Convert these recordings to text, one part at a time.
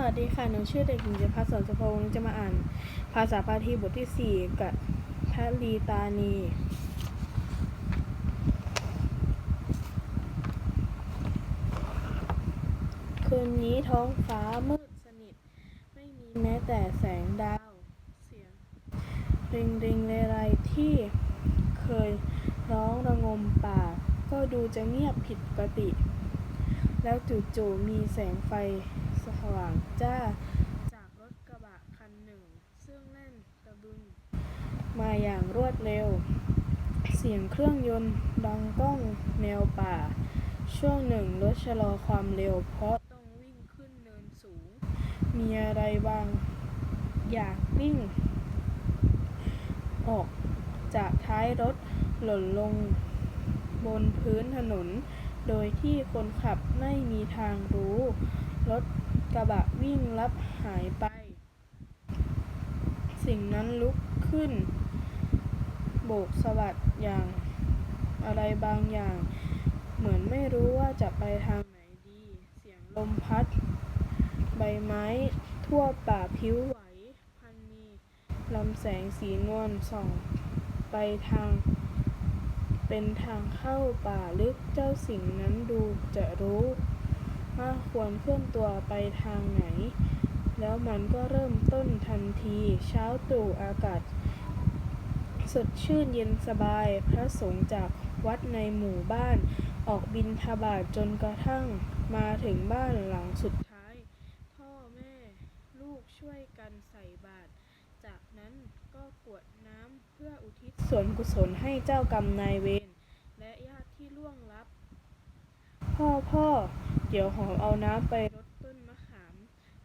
สวัสดีค่ะ หนูชื่อเด็กหญิงเจพัสอนสุภวงศ์จะมาอ่าน ภาษาพาทีบทที่ 4 กับพระลีตานี คืนนี้ท้องฟ้ามืดสนิท ไม่มีแม้แต่แสงดาว เสียงริงริงเรไรที่เคยร้องระงมป่า ก็ดูจะเงียบผิดปกติ แล้วจู่ๆมีแสงไฟ ว่างจ้า จากรถกระบะคันหนึ่ง ซึ่งแล่นกระบึง มาอย่างรวดเร็ว เสียงเครื่องยนต์ดังก้องแนวป่า ช่วงหนึ่งรถชะลอความเร็ว เพราะต้องวิ่งขึ้นเนินสูง มีอะไรบาง อยากวิ่ง ออกจากท้ายรถหล่นลงบนพื้นถนน โดยที่คนขับไม่มีทางรู้ รถ กระบะวิ่งลับหายไป สิ่งนั้นลุกขึ้น โบกสะบัดอย่างอะไรบางอย่าง เหมือนไม่รู้ว่าจะไปทางไหนดี เสียงลมพัด ใบไม้ ทั่วป่าพิ้วไหว พันมีลำแสงสีนวลส่อง ไปทาง เป็นทางเข้าป่าลึกเจ้าสิ่งนั้นดูจะรู้ ว่าควรเคลื่อนตัวไปทางไหน แล้วมันก็เริ่มต้นทันที เช้าตรู่อากาศ สดชื่นเย็นสบาย พระสงฆ์จากวัดในหมู่บ้าน ออกบินทบาทจนกระทั่งมาถึงบ้านหลังสุดท้าย พ่อแม่ลูกช่วยกันใส่บาตร จากนั้นก็กวดน้ำเพื่ออุทิศส่วนกุศลให้เจ้ากรรมนายเวรและญาติที่ล่วงลับ พ่อพ่อ เดี๋ยวหอมเอาน้ำไปรดต้นมะขาม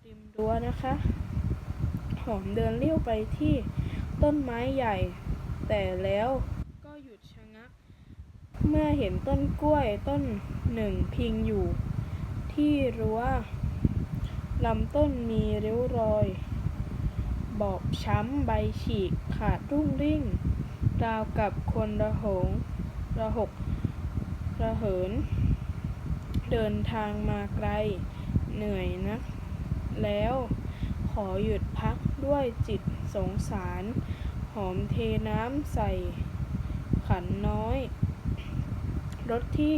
ริมรั้วนะคะ หอมเดินเลี้ยวไปที่ต้นไม้ใหญ่ แต่แล้วก็หยุดชะงัก เมื่อเห็นต้นกล้วยต้นหนึ่งพิงอยู่ ที่รั้วลำต้นมีริ้วรอย บอบช้ำใบฉีกขาดรุ่งริ่ง ราวกับคนระหงระหกระเหิน เดินทางมาไกล เหนื่อยนัก แล้วขอหยุดพักด้วยจิตสงสาร หอมเทน้ำใส่ขันน้อย รถที่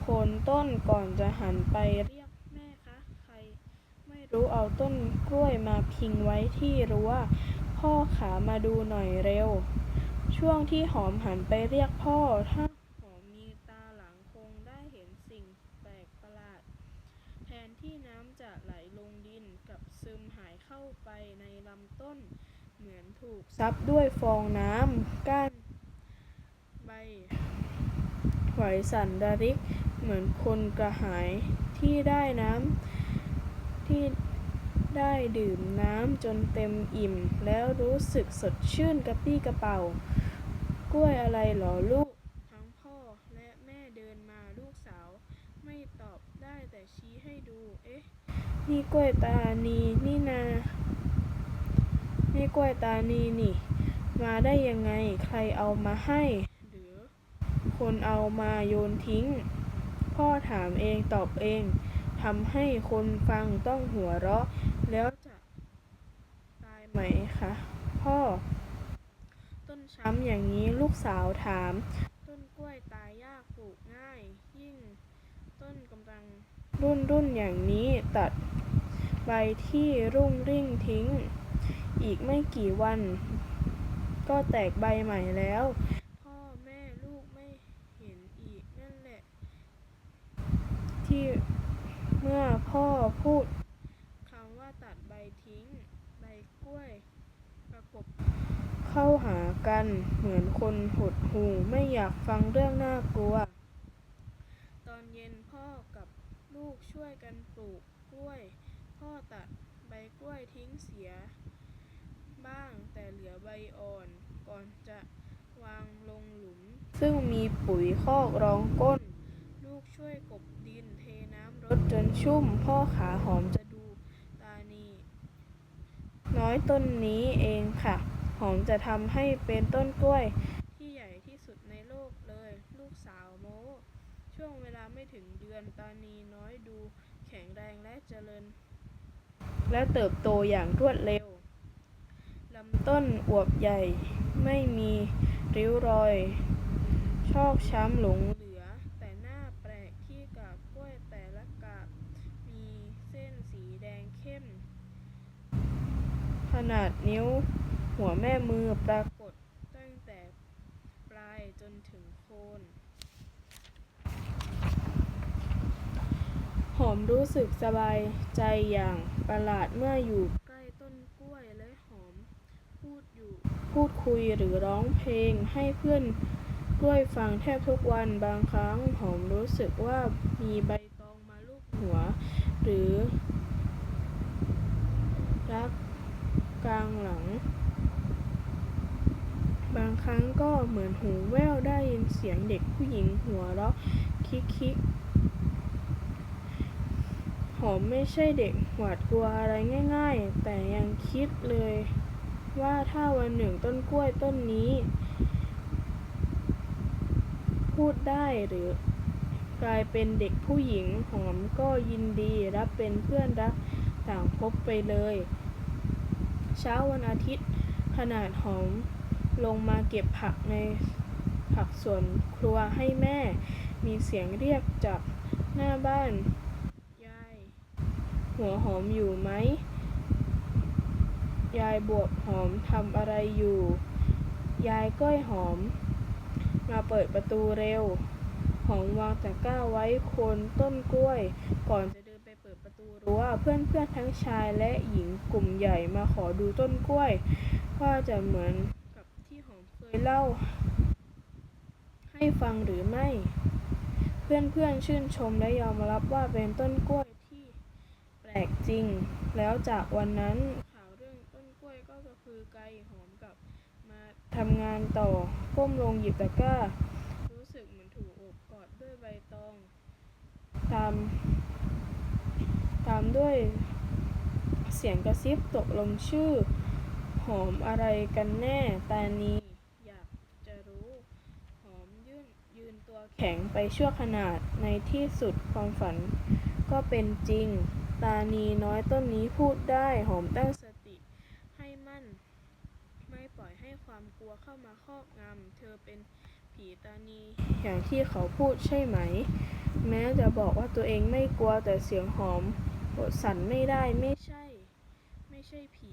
โคนต้นก่อนจะหันไปเรียกแม่คะ ใคร ไม่รู้เอาต้นกล้วยมาพิงไว้ที่รั้วพ่อขามาดูหน่อยเร็ว ช่วงที่หอมหันไปเรียกพ่อถ้าหอมมีตาหลังคงได้เห็นสิ่งแปลกประหลาด แทนที่น้ำจะไหลลงดินกลับซึมหายเข้าไปในลำต้น เหมือน ถูกซับด้วยฟองน้ำก้านใบไหวสันระริกเหมือนคนกระหายที่ได้น้ำที่ได้ดื่มน้ำจนเต็มอิ่ม แล้วรู้สึกสดชื่นกระปี้กระเป๋า กล้วยอะไรหรอลูก ทั้งพ่อและแม่เดินมาลูกสาว ไม่ตอบได้แต่ชี้ให้ดู เอ๊ะ นี่กล้วยตานีนี่นา นี่กล้วยตานีนี่ มาได้ยังไง ใครเอามาให้ หรือ คนเอามาโยนทิ้ง พ่อถามเองตอบเองทำให้คนฟังต้องหัวเราะ แล้วจะตายไหมคะพ่อ ต้นช้ำอย่างนี้ลูกสาวถาม ต้นกล้วยตายยากปลูกง่าย ยิ่ง ต้นกำลังรุ่นรุ่นอย่างนี้ตัดใบที่รุ่งริ่งทิ้ง อีกไม่กี่วัน ก็แตกใบใหม่แล้ว พ่อแม่ลูกไม่เห็นอีกนั่นแหละ ที่เมื่อพ่อพูดคำว่าตัดใบทิ้ง ใบกล้วย ประกบเข้าหากันเหมือนคนหดหู่ไม่อยากฟังเรื่องน่ากลัว ตอนเย็นพ่อกับลูกช่วยกันปลูกกล้วย พ่อตัดใบกล้วยทิ้งเสีย บ้าง แต่เหลือใบอ่อนก่อนจะวางลงหลุม ซึ่งมีปุ๋ยคอกรองก้น ลูกช่วยกบดินเทน้ำรดจนชุ่มพ่อขาหอมจะดูตานีน้อยต้นนี้เองค่ะ หอมจะทำให้เป็นต้นกล้วย ที่ใหญ่ที่สุดในโลกเลย ลูกสาวโมช่วงเวลาไม่ถึงเดือนตานีน้อยดูแข็งแรงและเจริญ และเติบโตอย่างรวดเร็ว ลำต้นอวบใหญ่ ไม่มีริ้วรอย ชอกช้ำหลงเหลือ แต่หน้าแปลกที่กาบกล้วยแต่ละกาบ มีเส้นสีแดงเข้ม ขนาดนิ้วหัวแม่มือปรากฏตั้งแต่ปลายจนถึงโคนหอมรู้สึกสบายใจอย่างประหลาดเมื่ออยู่ใกล้ต้นกล้วยและห พูดอยู่พูดคุยหรือร้องเพลงให้เพื่อนกล้วยฟังแทบทุกวันบางครั้งหอมรู้สึกว่ามีใบตองมาลูบหัว หรือ รักกลางหลัง บางครั้งก็เหมือนหูแว่วได้ยินเสียงเด็กผู้หญิงหัวเราะคิกคิกหอมไม่ใช่เด็กหวาดกลัวอะไรง่าย ๆ แต่ยังคิดเลย ว่าถ้าวันหนึ่งต้นกล้วยต้นนี้ พูดได้หรือกลายเป็นเด็กผู้หญิงหอมก็ยินดีรับเป็นเพื่อนรักต่างพบไปเลย เช้าวันอาทิตย์ ขนาดหอมลงมาเก็บผักในผักสวนครัวให้แม่ มีเสียงเรียกจากหน้าบ้าน ยาย หัวหอมอยู่ไหม ยายบวบหอมทำอะไรอยู่ ยายก้อยหอม มาเปิดประตูเร็ว หอมวางตะกร้าไว้โคนต้นกล้วย ก่อนจะเดินไปเปิดประตูรั้วเพื่อนเพื่อนทั้งชายและหญิงกลุ่มใหญ่มาขอดูต้นกล้วย ว่าจะเหมือนกับที่หอมเคยเล่า ให้ฟังหรือไม่ เพื่อนๆชื่นชมและยอมรับว่าเป็นต้นกล้วยที่แปลกจริง แล้วจากวันนั้น คือไกลหอมกลับมาทำงานต่อก้มลงหยิบตะกร้า รู้สึกเหมือนถูกอบกอดด้วยใบตอง ตาม ตามด้วยเสียงกระซิบตกลงชื่อ หอมอะไรกันแน่ตานีอยากจะรู้ หอมยื่นยืนตัวแข็งไปชั่วขนาดในที่สุดความฝันก็เป็นจริง ตานีน้อยต้นนี้พูดได้หอมตั้งสติให้มั่น ไม่ปล่อยให้ความกลัว เข้ามาครอบงำเธอเป็นผีตานีอย่างที่เขาพูดใช่ไหม แม้จะบอกว่าตัวเองไม่กลัวแต่เสียงหอมอดสั่นไม่ได้ไม่ใช่ ไม่ใช่ผี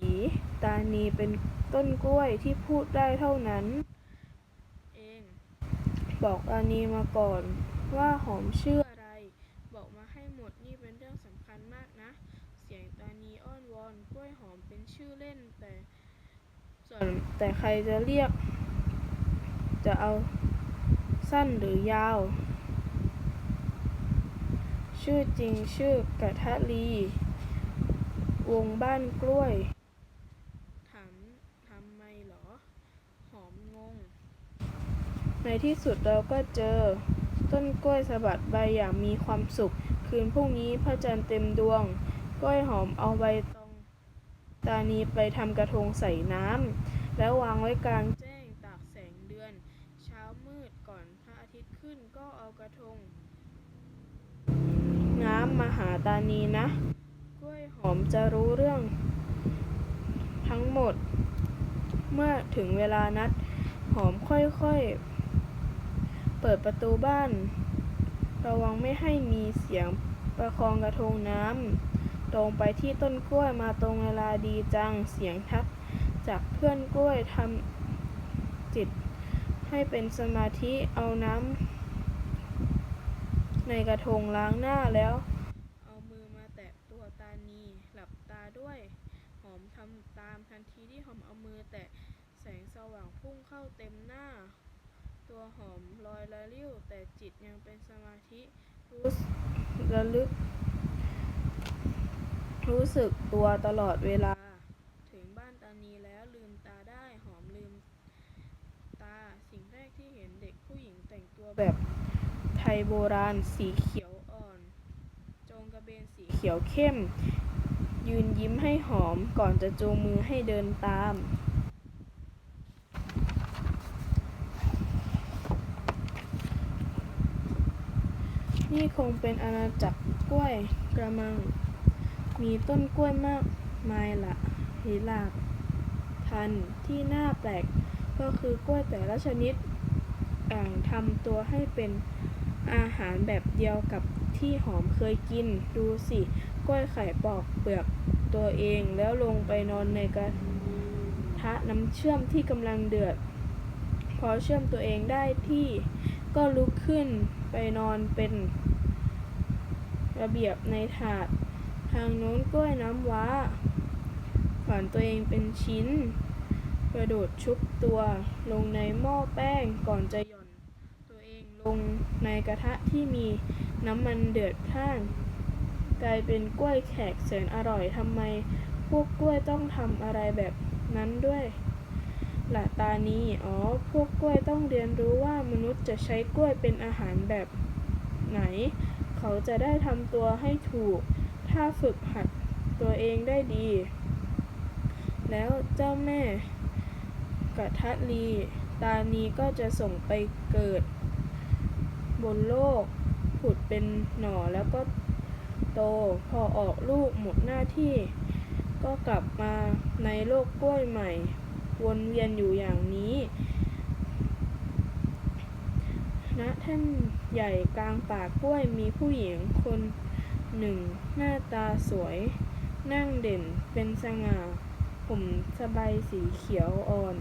ตานีเป็นต้นกล้วยที่พูดได้เท่านั้น เอง บอกตานีมาก่อนว่าหอมชื่ออะไร บอกมาให้หมดนี่เป็นเรื่องสำคัญมากนะ เสียงตานีอ้อนวอนกล้วยหอมเป็นชื่อเล่นแต่ ส่วนแต่ใครจะเรียก จะเอาสั้นหรือยาว ชื่อจริงชื่อกะทะลี วงบ้านกล้วย ถามทำไมหรอ หอมงง ในที่สุดเราก็เจอ ต้นกล้วยสะบัดใบอย่างมีความสุข คืนพรุ่งนี้พระจันทร์เต็มดวง กล้วยหอมเอาใบตอง ตานีไปทำกระทงใส่น้ำแล้ววางไว้กลางแจ้งตากแสงเดือน เช้ามืดก่อนพระอาทิตย์ขึ้นก็เอากระทง น้ำมาหาตานีนะ กล้วยหอมจะรู้เรื่อง ทั้งหมด เมื่อถึงเวลานัด หอมค่อยๆ เปิดประตูบ้าน ระวังไม่ให้มีเสียงประคองกระทงน้ำ ตรงไปที่ต้นกล้วยมาตรงเวลาดีจังเสียงทัก จากเพื่อนกล้วยทำจิตให้เป็นสมาธิเอาน้ำในกระทงล้างหน้าแล้ว เอามือมาแตะตัวตานีหลับตาด้วย หอมทำตามทันทีที่หอมเอามือแตะแสงสว่างพุ่งเข้าเต็มหน้า ตัวหอมลอยละลิ้วแต่จิตยังเป็นสมาธิรู้สึกระลึก รู้สึกตัวตลอดเวลา ถึงบ้านตานีแล้วลืมตาได้หอมลืม ตาสิ่งแรกที่เห็นเด็กผู้หญิงแต่งตัวแบบไทยโบราณสีเขียวอ่อน จงกระเบนสีเขียวเข้ม ยืนยิ้มให้หอมก่อนจะจูงมือให้เดินตามนี่คงเป็นอาณาจักรกล้วยกระมัง มีต้นกล้วยมากไมละหลาบพันที่น่าแปลกก็คือกล้วยแต่ละชนิดต่างทำตัวให้เป็นอาหารแบบเดียวกับที่หอมเคยกิน ดูสิกล้วยไข่ปอกเปลือกตัวเองแล้วลงไปนอนในกระทะน้ำเชื่อมที่กำลังเดือด พอเชื่อมตัวเองได้ที่ก็ลุกขึ้นไปนอนเป็นระเบียบในถาด ทางโน้นกล้วยน้ำว้าฝันตัวเองเป็นชิ้น กระโดดชุบตัวลงในหม้อแป้งก่อนจะหย่อน ตัวเองลงในกระทะที่มีน้ำมันเดือดพล่าน กลายเป็นกล้วยแขกแสนอร่อยทำไมพวกกล้วยต้องทำอะไรแบบนั้นด้วยหล่ะตานี้ อ๋อ พวกกล้วยต้องเรียนรู้ว่ามนุษย์จะใช้กล้วยเป็นอาหารแบบไหน เขาจะได้ทำตัวให้ถูก ถ้าฝึกหัดตัวเองได้ดี แล้วเจ้าแม่กะทะลีตานีก็จะส่งไปเกิด บนโลก ผุดเป็นหน่อแล้วก็โตพอออกลูกหมดหน้าที่ ก็กลับมาในโลกกล้วยใหม่ วนเวียนอยู่อย่างนี้ณแท่านใหญ่กลางป่ากล้วยมีผู้หญิงคน หนึ่งหน้าตาสวย นั่งเด่นเป็นสง่า ผมสบายสีเขียวอ่อน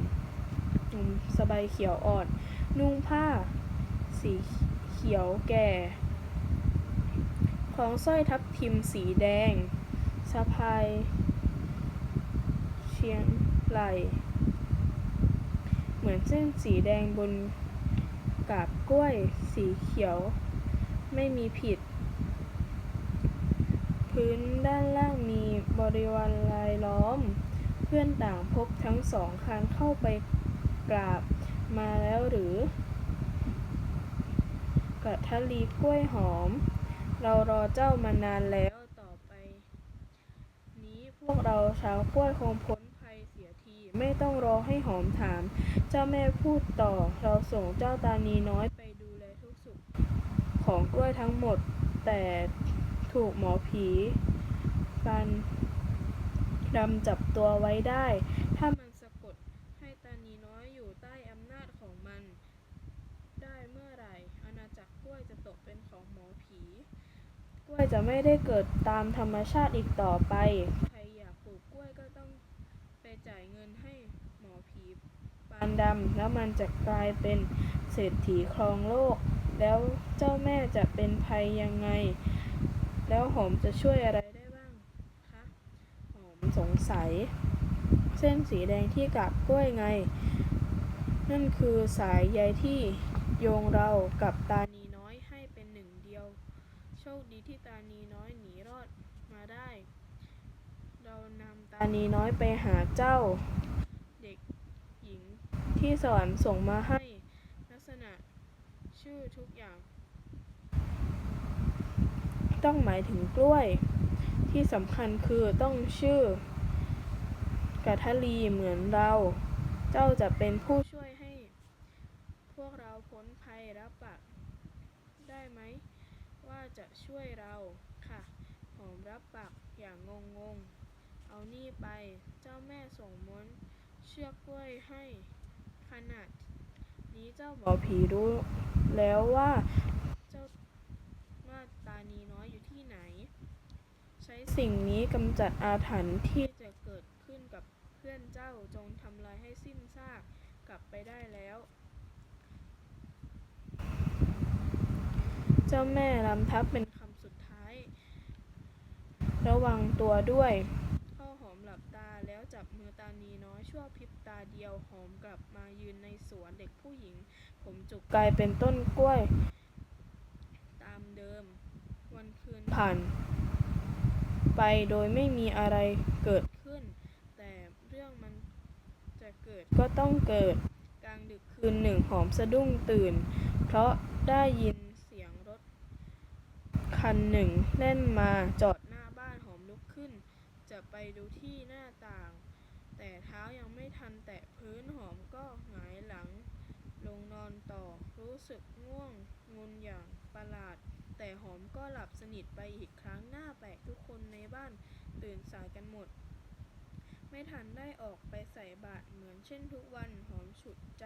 ผมสบายเขียวอ่อน นุ่งผ้า สีเขียวแก่คล้องสร้อยทับทิมสีแดง สะพาย เชียงไหลเหมือนเส้นสีแดงบนกาบกล้วยสีเขียว ไม่มีผิด พื้นด้านล่างมีบริวารลายล้อม เพื่อนต่างพบทั้งสองคานเข้าไปกราบมาแล้วหรือกะทะลีกล้วยหอม เรารอเจ้ามานานแล้วต่อไป นี้พวกเราชาวกล้วยคงพ้นภัยเสียที ไม่ต้องรอให้หอมถาม เจ้าแม่พูดต่อ เราส่งเจ้าตานีน้อยไปดูแลทุกสุขของกล้วยทั้งหมด แต่ ถูกหมอผีฟันดำจับตัวไว้ได้ ถ้ามันสะกดให้ตานีน้อยอยู่ใต้อำนาจของมัน ได้เมื่อไหร่ อาณาจักรกล้วยจะตกเป็นของหมอผี กล้วยจะไม่ได้เกิดตามธรรมชาติอีกต่อไป ใครอยากปลูกกล้วยก็ต้องไปจ่ายเงินให้หมอผีปานดำแล้วมันจะกลายเป็นเศรษฐีครองโลก แล้วเจ้าแม่จะเป็นภัยยังไง แล้วหอมจะช่วยอะไรได้บ้างคะหอมสงสัย เส้นสีแดงที่กาบกล้วยไง นั่นคือสายใยที่โยงเรากับตานีน้อยให้เป็นหนึ่งเดียว โชคดีที่ตานีน้อยหนีรอดมาได้ เรานำตานีน้อยไปหาเจ้า เด็กหญิงที่สอนส่งมาให้ลักษณะชื่อทุกอย่าง ต้องหมายถึงกล้วย ที่สำคัญคือต้องชื่อกะทะลีเหมือนเรา เจ้าจะเป็นผู้ช่วยให้ พวกเราพ้นภัยรับปากได้ไหม ว่าจะช่วยเราค่ะหอมรับปากอย่างงงงๆเอานี่ไปเจ้าแม่ส่งม้วนเชือกกล้วยให้ขนาดนี้เจ้าหมอผีรู้แล้วว่าเจ้ามาตานีน้อยอยู่ที่ไหนใช้สิ่งนี้กำจัดอาถรรพ์ที่จะเกิดขึ้นกับเพื่อนเจ้าจงทำลายให้สิ้นซากกลับไปได้แล้ว เจ้าแม่ลำทับเป็นคำสุดท้าย ระวังตัวด้วยข้าหอมหลับตาแล้วจับมือตานีน้อยชั่วพริบตาเดียวหอมกลับมายืนในสวนเด็กผู้หญิง ผมจุกกลายเป็นต้นกล้วย ตามเดิม วันคืนผ่าน ไปโดยไม่มีอะไรเกิดขึ้น แต่เรื่องมันจะเกิดก็ต้องเกิด กลางดึกคืนหนึ่งหอมสะดุ้งตื่น เพราะได้ยินเสียงรถ คันหนึ่งแล่นมาจอดหน้าบ้านหอมลุกขึ้น จะไปดูที่หน้าต่าง แต่เท้ายังไม่ทันแตะพื้นหอมก็หงายหลัง ลงนอนต่อรู้สึกง่วงงุนอย่างประหลาด แต่หอมก็หลับสนิทไปอีกครั้งหน้าแปลกทุกคนในบ้านตื่นสายกันหมด ไม่ทันได้ออกไปใส่บาตรเหมือนเช่นทุกวันหอมฉุดใจ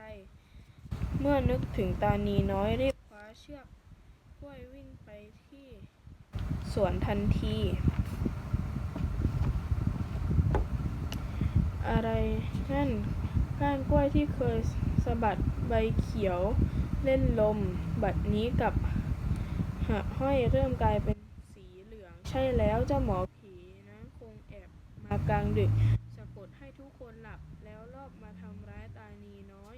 เมื่อนึกถึงตานีน้อยรีบคว้าเชือกกล้วยวิ่งไปที่สวนทันที อะไรนั่นก้านกล้วยที่เคยสะบัดใบเขียวเล่นลม บัดนี้กับ หะห้อยเริ่มกลายเป็นสีเหลือง ใช่แล้วเจ้าหมอผีนะคงแอบมากลางดึก สะกดให้ทุกคนหลับแล้วรอบมาทำร้ายตานีน้อย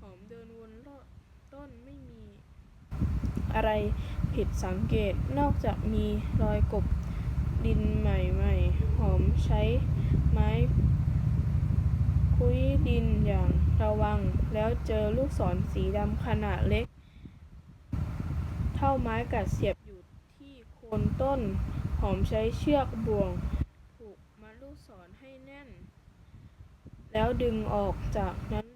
หอมเดินวนรอบต้นไม่มี อะไรผิดสังเกตนอกจากมีรอยกบดินใหม่ๆ หอมใช้ไม้คุยดินอย่างระวัง แล้วเจอลูกศรสีดำขนาดเล็ก เท่าไม้กัดเสียบอยู่ที่โคนต้น หอมใช้เชือกบ่วง ผูกมัดลูกศรให้แน่น แล้วดึงออกจากนั้น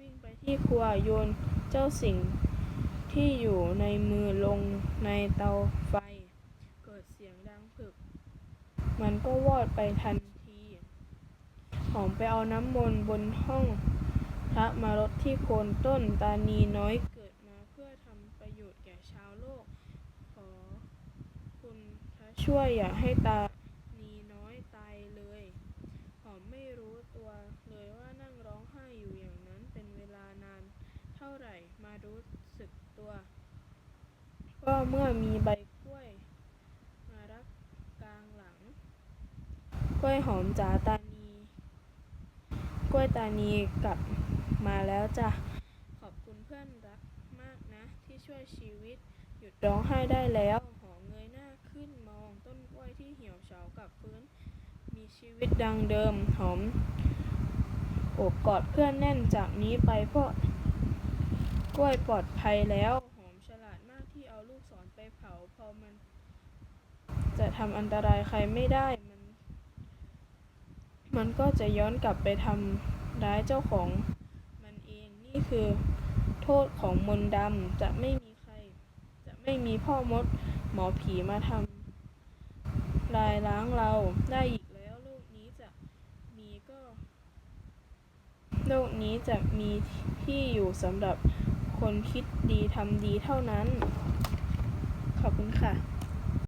วิ่งไปที่ครัวโยนเจ้าสิ่งที่อยู่ในมือลงในเตาไฟ เกิดเสียงดังผึก มันก็วอดไปทันที หอมไปเอาน้ำมนต์บนห้องพระมารดที่โคนต้นตานีน้อยเกิดมาเพื่อทำประโยชน์แก่ชาวโลก ขอคุณพระ ช่วยอย่าให้ตานีน้อยตายเลย หอมไม่รู้ตัวเลยว่านั่งร้องไห้อยู่อย่างนั้นเป็นเวลานาน เท่าไหร่มารู้สึกตัว ก็เมื่อมีใบกล้วย มารักกลางหลัง กล้วยหอมจ๋าตานี กล้วยตานีกลับมาแล้วจ้ะ ขอบคุณเพื่อนรักมากนะ ที่ช่วยชีวิตหยุดร้องไห้ได้แล้ว เหี่ยวเฉากลับฟื้น มีชีวิตดังเดิมหอมอบกอดเพื่อนแน่นจากนี้ไปเพราะกล้วยปลอดภัยแล้ว หอมฉลาดมากที่เอาลูกศรไปเผาพอมันจะทำอันตรายใครไม่ได้มัน มันก็จะย้อนกลับไปทำร้ายเจ้าของมันเองนี่คือโทษของมนต์ดำจะไม่มีใคร จะไม่มีพ่อมดหมอผีมาทำ ลายล้างเราได้อีกแล้วโลกนี้จะมีก็โลกนี้จะมีที่อยู่สำหรับคนคิดดีทำดีเท่านั้น ขอบคุณค่ะ